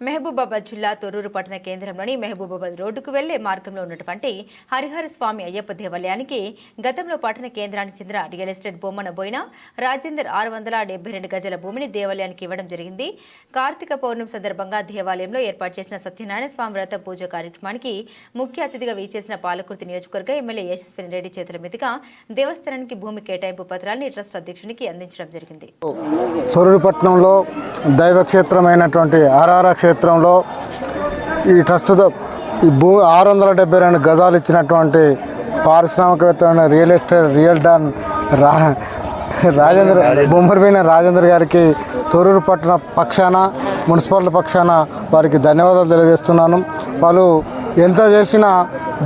మహబూబాబాద్ జిల్లా తొర్రూరు పట్టణ కేంద్రంలోని మహబూబాబాద్ రోడ్డుకు వెళ్ళే మార్గంలో ఉన్నటువంటి హరిహర స్వామి అయ్యప్ప దేవాలయానికి గతంలో పట్టణ కేంద్రానికి చెందిన రియల్ ఎస్టేట్ బొమ్మన బోయిన రాజేందర్ ఆరు వందల డెబ్బై రెండు గజల భూమిని దేవాలయానికి ఇవ్వడం జరిగింది. కార్తీక పౌర్ణమి సందర్భంగా దేవాలయంలో ఏర్పాటు చేసిన సత్యనారాయణ స్వామి వ్రత పూజ కార్యక్రమానికి ముఖ్య అతిథిగా వీచేసిన పాలకుర్తి నియోజకవర్గ ఎమ్మెల్యే యశస్విని రెడ్డి చేతుల మీదుగా దేవస్థానానికి భూమి కేటాయింపు పత్రాన్ని ట్రస్ట్ అధ్యక్షునికి అందించడం జరిగింది. దైవక్షేత్రమైనటువంటి ఆర్ఆర్ క్షేత్రంలో ఈ ట్రస్ట్ ద- ఈ భూ ఆరు వందల డెబ్బై రెండు గజాలు ఇచ్చినటువంటి పారిశ్రామికవేత్త రియల్ ఎస్టేట్ రియల్ డాన్ రా రాజేంద్ర బొమ్మరిపోయిన రాజేంద్ర గారికి తొరూరు పట్టణ పక్షాన మున్సిపాలిటీ పక్షాన వారికి ధన్యవాదాలు తెలియజేస్తున్నాను. వాళ్ళు ఎంత చేసినా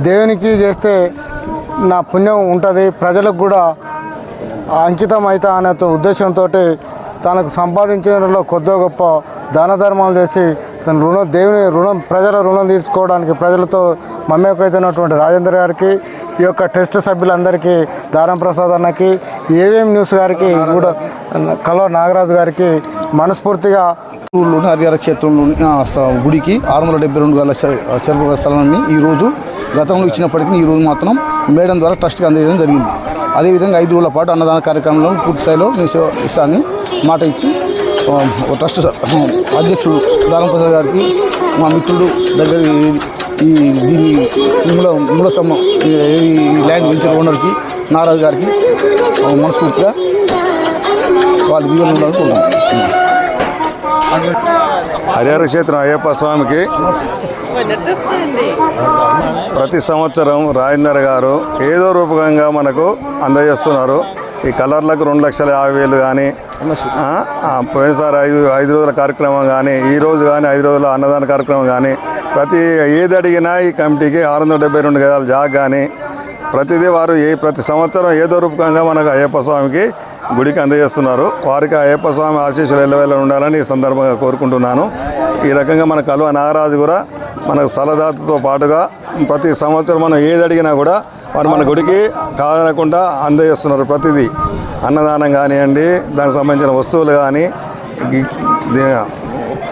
దేవునికి చేస్తే నా పుణ్యం ఉంటుంది. ప్రజలకు కూడా అంకితం అవుతా అనే ఉద్దేశంతో తనకు సంపాదించడంలో కొద్దిగా గొప్ప దాన ధర్మాలు చేసి తన రుణం దేవుని రుణం ప్రజల రుణం తీర్చుకోవడానికి ప్రజలతో మమ్మేకైతున్నటువంటి రాజేంద్ర గారికి ఈ యొక్క టెస్ట్ సభ్యులందరికీ దారం ప్రసాద్ అన్నకి ఏవిఎం న్యూస్ గారికి కూడా కలో నాగరాజు గారికి మనస్ఫూర్తిగా ఊళ్ళోని హరిహర క్షేత్రంలోని గుడికి ఆరు వందల డెబ్బై రెండు గల చెరువు స్థలాన్ని ఈరోజు గతంలో ఇచ్చినప్పటికీ ఈరోజు మాత్రం మేడం ద్వారా ట్రస్ట్కి అందజేయడం జరిగింది. అదేవిధంగా ఐదు రోజుల పాటు అన్నదాన కార్యక్రమంలో పూర్తి స్థాయిలో మీ ఇస్తానని మాట ఇచ్చి ట్రస్ట్ అధ్యక్షుడు దానంప్రసాద్ గారికి మా మిత్రుడు దగ్గర ఈ- దీని మూల మూలస్తంభం ఈ ల్యాండ్ వెంచర్ ఓనర్కి నారాజు గారికి మనస్ఫూర్తిగా వాళ్ళు దీవెనలు ఉండాలనుకున్నాం హరిహర క్షేత్రం అయ్యప్ప స్వామికి ప్రతి సంవత్సరం రాజేందర్ గారు ఏదో రూపకంగా మనకు అందజేస్తున్నారు. ఈ కలర్లకు రెండు లక్షల యాభై వేలు కానీ పోయినసారి ఐదు ఐదు రోజుల కార్యక్రమం కానీ ఈ రోజు కానీ ఐదు రోజుల అన్నదాన కార్యక్రమం కానీ ప్రతి ఏది అడిగినా ఈ కమిటీకి ఆరు వందల డెబ్బై రెండు గదాలు జాగ్ కానీ ప్రతిదీ వారు ఏ ప్రతి సంవత్సరం ఏదో రూపకంగా మనకు అయ్యప్ప స్వామికి గుడికి అందజేస్తున్నారు. వారికి అయ్యప్ప స్వామి ఆశీస్సులు ఎల్లవేళ ఉండాలని ఈ సందర్భంగా కోరుకుంటున్నాను. ఈ రకంగా మన కలువ నాగరాజు కూడా మనకు స్థలదాతతో పాటుగా ప్రతి సంవత్సరం మనం ఏది అడిగినా కూడా వారు మన గుడికి కాదనకుండా అందజేస్తున్నారు ప్రతిదీ. అన్నదానం కానివ్వండి దానికి సంబంధించిన వస్తువులు కానీ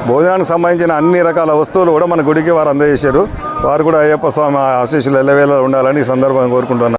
భోజనానికి సంబంధించిన అన్ని రకాల వస్తువులు కూడా మన గుడికి వారు అందజేశారు. వారు కూడా అయ్యప్ప స్వామి ఆశీస్సులు ఎల్లవేళ ఉండాలని ఈ సందర్భంగా కోరుకుంటున్నాను.